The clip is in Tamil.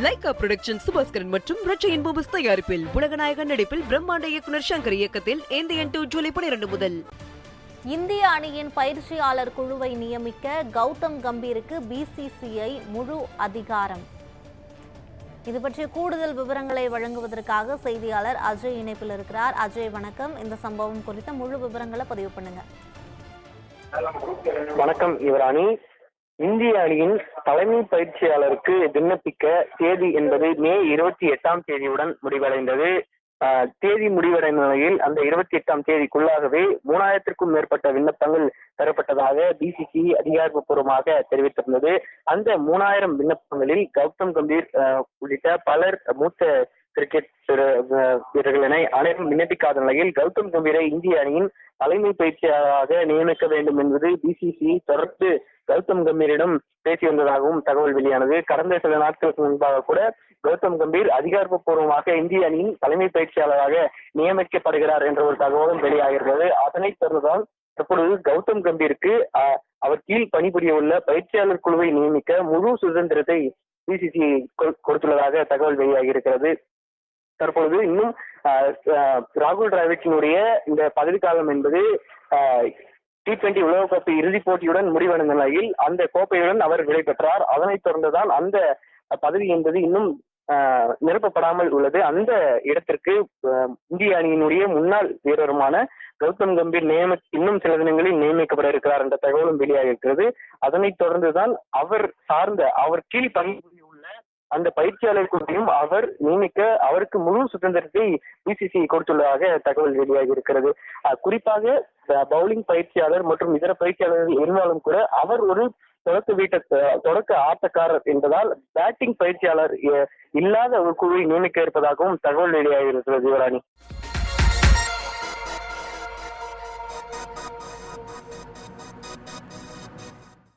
லைகா புரொடக்ஷன் சுபாஸ்கரன் மற்றும் ரச்சையின் பூபஸ் தயாரிப்பில் உலகநாயகன் நடிப்பில் பிரம்மாண்ட இயக்குனர் சங்கர் இயக்கத்தில் இந்தியன் டூ ஜூலை பனிரெண்டு முதல். இந்திய அணியின் பயிற்சியாளர் குழுவை நியமிக்க கௌதம் கம்பீருக்கு பிசிசிஐ முழு அதிகாரம். இது பற்றிய கூடுதல் விவரங்களை வழங்குவதற்காக செய்தியாளர் அஜய் இணைப்பில் இருக்கிறார். அஜய் வணக்கம். இந்த சம்பவம் குறித்த முழு விவரங்களை பதிவு பண்ணுங்க. வணக்கம் யுவராணி இந்திய அணியின் தலைமை பயிற்சியாளருக்கு விண்ணப்பிக்க தேதி என்பது மே இருபத்தி எட்டாம் தேதியுடன் முடிவடைந்தது. ஆஹ், தேதி முடிவடைந்த நிலையில் அந்த இருபத்தி எட்டாம் தேதிக்குள்ளாகவே மூணாயிரத்திற்கும் மேற்பட்ட விண்ணப்பங்கள் பெறப்பட்டதாக பிசிசி அதிகாரப்பூர்வமாக தெரிவித்திருந்தது. அந்த மூணாயிரம் விண்ணப்பங்களில் கௌதம் கம்பீர் உள்ளிட்ட பலர் மூத்த கிரிக்கெட் வீரர்கள் என அனைவரும் விண்ணப்பிக்காத நிலையில் கௌதம் கம்பீரை இந்திய அணியின் தலைமை பயிற்சியாளராக நியமிக்க வேண்டும் என்பது பிசிசிஐ தொடர்ந்து கௌதம் கம்பீரிடம் பேசி வந்ததாகவும் தகவல் வெளியானது. கடந்த சில நாட்களுக்கு முன்பாக கூட கௌதம் கம்பீர் அதிகாரப்பூர்வமாக இந்திய அணியின் தலைமை பயிற்சியாளராக நியமிக்கப்படுகிறார் என்ற ஒரு தகவலும் வெளியாகிறது அதனைத் தொடர்ந்துதான் தற்பொழுது கௌதம் கம்பீருக்கு ஆஹ், அவர் கீழ் பணிபுரிய உள்ள பயிற்சியாளர் குழுவை நியமிக்க முழு சுதந்திரத்தை பிசிசி கொடுத்துள்ளதாக தகவல் வெளியாகி இருக்கிறது தற்பொழுது இன்னும் ராகுல் டிராவிட்டினுடைய இந்த பதவிக்காலம் என்பது டி டுவெண்டி உலகக்கோப்பை இறுதிப் போட்டியுடன் முடிவடைந்த நிலையில் அந்த கோப்பையுடன் அவர் விடை பெற்றார். அதனைத் தொடர்ந்துதான் அந்த பதவி என்பது இன்னும் நிரப்பப்படாமல் உள்ளது. அந்த இடத்திற்கு இந்திய அணியினுடைய முன்னாள் வீரருமான கௌதம் கம்பீர் நியம இன்னும் சில தினங்களில் நியமிக்கப்பட இருக்கிறார் என்ற தகவலும் வெளியாக இருக்கிறது அதனைத் தொடர்ந்துதான் அவர் சார்ந்த அவர் கீழ் பணிபுரிய அந்த பயிற்சியாளர் குழுவையும் அவர் நியமிக்க அவருக்கு முழு சுதந்திரத்தை பிசிசிஐ கொடுத்துள்ளதாக தகவல் வெளியாகி இருக்கிறது குறிப்பாக பவுலிங் பயிற்சியாளர் மற்றும் இதர பயிற்சியாளர்கள் இருந்தாலும் கூட அவர் ஒரு தொடக்க வீட்ட தொடக்க ஆட்டக்காரர் என்பதால் பேட்டிங் பயிற்சியாளர் இல்லாத ஒரு குழுவை நியமிக்க இருப்பதாகவும் தகவல் வெளியாகி இருக்கிறது யுவராணி.